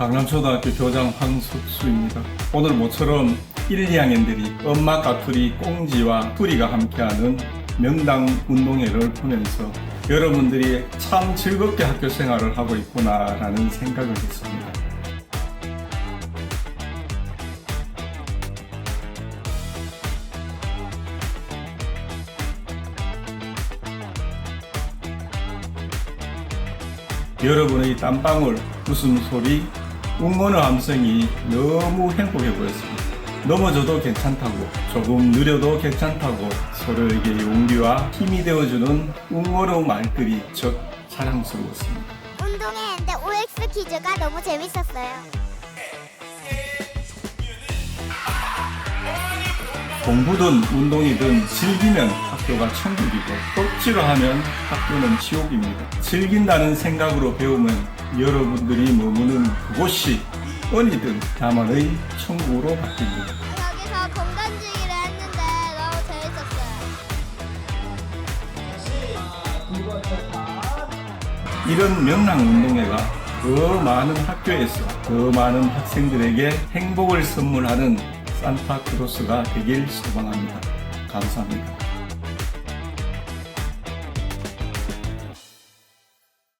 강남초등학교 교장 황석수입니다. 오늘 모처럼 1, 2학년들이 엄마 까투리 꽁지와 뚜리가 함께하는 명당 운동회를 보면서 여러분들이 참 즐겁게 학교 생활을 하고 있구나라는 생각을 했습니다. 여러분의 땀방울, 웃음소리, 응원의 함성이 너무 행복해 보였습니다. 넘어져도 괜찮다고, 조금 느려도 괜찮다고 서로에게 용기와 힘이 되어주는 응원의 말들이 적 사랑스러웠습니다. 운동회인데 OX 퀴즈가 너무 재밌었어요. 공부든 운동이든 즐기면 학교가 천국이고 억지로 하면 학교는 지옥입니다. 즐긴다는 생각으로 배우면 여러분들이 머무는 그곳이 어디든 나만의 천국으로 바뀝니다. 여기서 건강지기를 했는데 너무 재밌었어요. 이런 명랑 운동회가 더 많은 학교에서 더 많은 학생들에게 행복을 선물하는 산타크로스가 되길 소망합니다. 감사합니다.